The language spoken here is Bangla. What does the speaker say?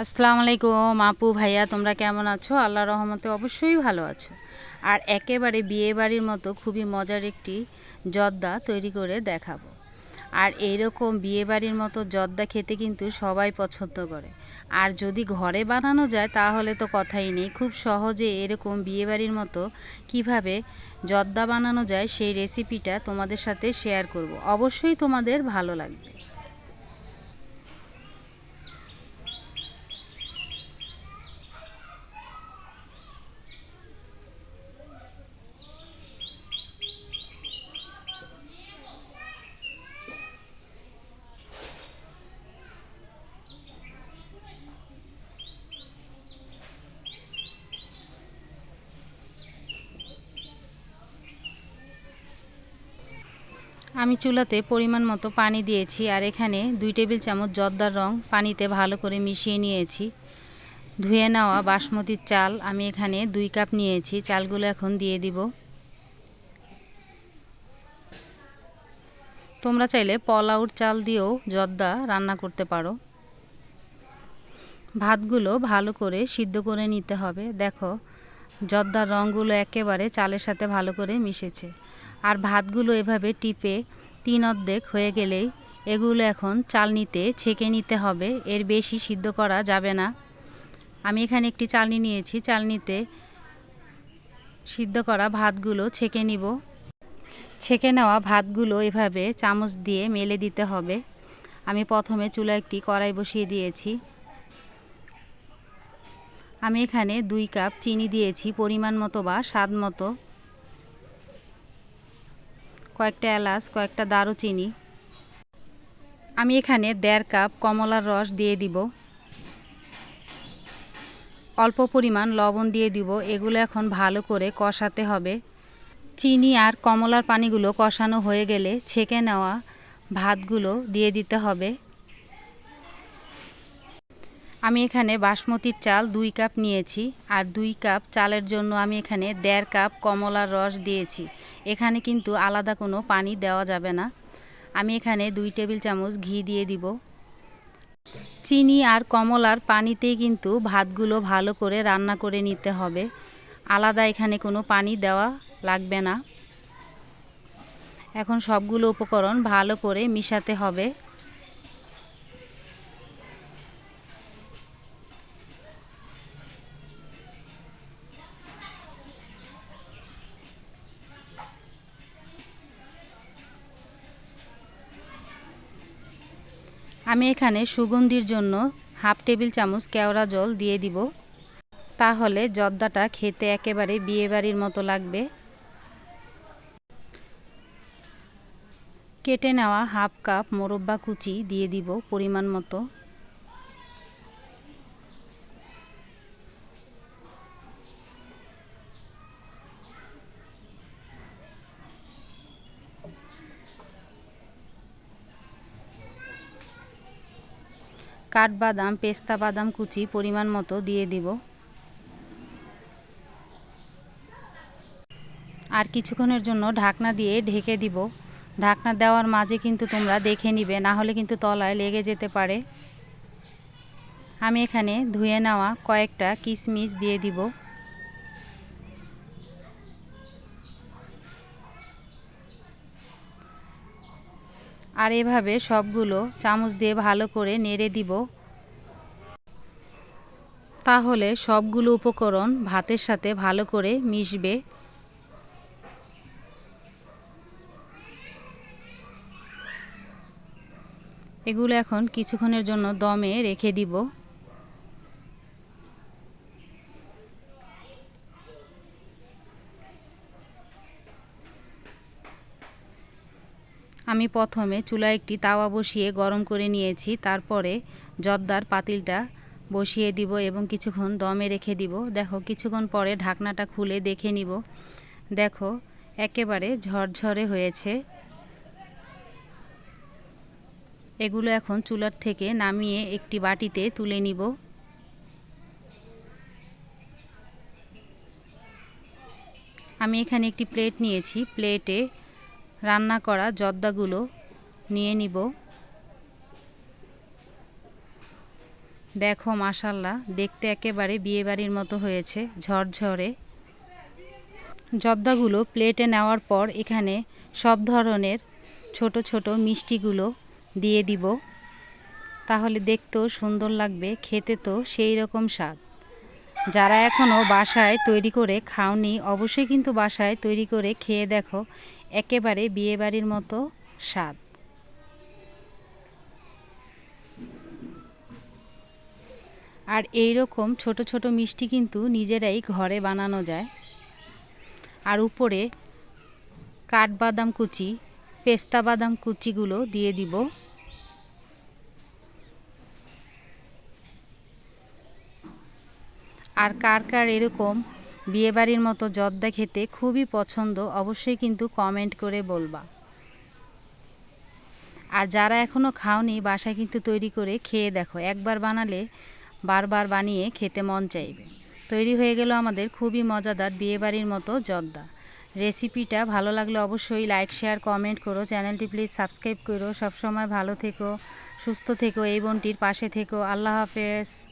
আসসালামু আলাইকুম আপু, ভাইয়া, তোমরা কেমন আছো? আল্লাহ রহমতে অবশ্যই ভালো আছো। আর একেবারে বিয়ে বাড়ির মতো খুবই মজার একটি জর্দা তৈরি করে দেখাবো। আর এইরকম বিয়ে বাড়ির মতো জর্দা খেতে কিন্তু সবাই পছন্দ করে। আর যদি ঘরে বানানো যায়, তাহলে তো কথাই নেই। খুব সহজে এরকম বিয়ে বাড়ির মতো কীভাবে জর্দা বানানো যায়, সেই রেসিপিটা তোমাদের সাথে শেয়ার করব। অবশ্যই তোমাদের ভালো লাগবে। আমি চুলাতে পরিমাণ মতো পানি দিয়েছি আর এখানে দুই টেবিল চামচ জর্দার রং পানিতে ভালো করে মিশিয়ে নিয়েছি। ধুয়ে নেওয়া বাসমতির চাল আমি এখানে দুই কাপ নিয়েছি। চালগুলো এখন দিয়ে দিব। তোমরা চাইলে পলাউর চাল দিয়েও জর্দা রান্না করতে পারো। ভাতগুলো ভালো করে সিদ্ধ করে নিতে হবে। দেখো, জর্দার রঙগুলো একেবারে চালের সাথে ভালো করে মিশেছে। আর ভাতগুলো এভাবে টিপে তিন অর্ধেক হয়ে গেলেই এগুলো এখন চালনিতে ছেঁকে নিতে হবে। এর বেশি সিদ্ধ করা যাবে না। আমি এখানে একটি চালনি নিয়েছি। চালনিতে সিদ্ধ করা ভাতগুলো ছেঁকে নিব। ছেঁকে নেওয়া ভাতগুলো এভাবে চামচ দিয়ে মেলে দিতে হবে। আমি প্রথমে চুলা একটি কড়াই বসিয়ে দিয়েছি। আমি এখানে দুই কাপ চিনি দিয়েছি, পরিমাণ মতো বা স্বাদ মতো। কয়েকটা এলাচ, কয়েকটা দারুচিনি। আমি এখানে দেড় কাপ কমলার রস দিয়ে দিব। অল্প পরিমাণ লবণ দিয়ে দিব। এগুলো এখন ভালো করে কষাতে হবে। চিনি আর কমলার পানিগুলো কষানো হয়ে গেলে ছেঁকে নেওয়া ভাতগুলো দিয়ে দিতে হবে। আমি এখানে বাসমতির চাল দুই কাপ নিয়েছি আর দুই কাপ চালের জন্য আমি এখানে দেড় কাপ কমলার রস দিয়েছি। এখানে কিন্তু আলাদা কোনো পানি দেওয়া যাবে না। আমি এখানে দুই টেবিল চামচ ঘি দিয়ে দিব। চিনি আর কমলার পানিতেই কিন্তু ভাতগুলো ভালো করে রান্না করে নিতে হবে। আলাদা এখানে কোনো পানি দেওয়া লাগবে না। এখন সবগুলো উপকরণ ভালো করে মিশাতে হবে। আমি এখানে সুগন্ধির জন্য হাফ টেবিল চামচ কেওড়া জল দিয়ে দিব। তাহলে জর্দাটা খেতে একেবারে বিয়েবাড়ির মতো লাগবে। কেটে নেওয়া হাফ কাপ মোরব্বা কুচি দিয়ে দিব পরিমাণ মতো। কাঠবাদাম, পেস্তা বাদাম, কুচি পরিমাণ মতো দিয়ে দিব। আর কিছুক্ষণের জন্য ঢাকনা দিয়ে ঢেকে দিব। ঢাকনা দেওয়ার মাঝে কিন্তু তোমরা দেখে নিবে, না হলে কিন্তু তলায় লেগে যেতে পারে। আমি এখানে ধুয়ে নেওয়া কয়েকটা কিশমিশ দিয়ে দিব। আর এভাবে সবগুলো চামচ দিয়ে ভালো করে নেড়ে দিব। তাহলে সবগুলো উপকরণ ভাতের সাথে ভালো করে মিশবে। এগুলো এখন কিছুক্ষণের জন্য দমে রেখে দিব। আমি প্রথমে চুলায় একটি তাওয়া বসিয়ে গরম করে নিয়েছি, তারপরে জর্দার পাতিলটা বসিয়ে দিব এবং কিছুক্ষণ দমে রেখে দিব। দেখো, কিছুক্ষণ পরে ঢাকনাটা খুলে দেখে নিব। দেখো, একেবারে ঝরঝরে হয়েছে। এগুলো এখন চুলার থেকে নামিয়ে একটি বাটিতে তুলে নিব। আমি এখানে একটি প্লেট নিয়েছি। প্লেটে রান্না করা জর্দাগুলো নিয়ে নিব। দেখো মাসাল্লাহ দেখতে একেবারে বিয়েবাড়ির মতো হয়েছে, ঝরঝরে। জর্দাগুলো প্লেটে নেওয়ার পর এখানে সব ধরনের ছোট ছোট মিষ্টিগুলো দিয়ে দিব। তাহলে দেখতেও সুন্দর লাগবে, খেতে তো সেই রকম স্বাদ। যারা এখনও বাসায় তৈরি করে খাওনি, অবশ্যই কিন্তু বাসায় তৈরি করে খেয়ে দেখো একেবারে বিয়েবাড়ির মতো স্বাদ। আর এই রকম ছোট ছোট মিষ্টি কিন্তু নিজেরাই ঘরে বানানো যায়। আর উপরে কাঠবাদাম কুচি, পেস্তা বাদাম কুচিগুলো দিয়ে দিব। আর কার কার এরকম বিয়েবাড়ির মতো জর্দা খেতে খুবই পছন্দ, অবশ্যই কিন্তু কমেন্ট করে বলবা। আর যারা এখনও খাওনি, বাসায় কিন্তু তৈরি করে খেয়ে দেখো, একবার বানালে বারবার বানিয়ে খেতে মন চাইবে। তৈরি হয়ে গেল আমাদের খুবই মজাদার বিয়েবাড়ির মতো জর্দা। রেসিপিটা ভালো লাগলে অবশ্যই লাইক শেয়ার কমেন্ট করো। চ্যানেলটি প্লিজ সাবস্ক্রাইব করো। সবসময় ভালো থেকো, সুস্থ থেকো, এই বোনটির পাশে থেকো। আল্লাহ হাফেজ।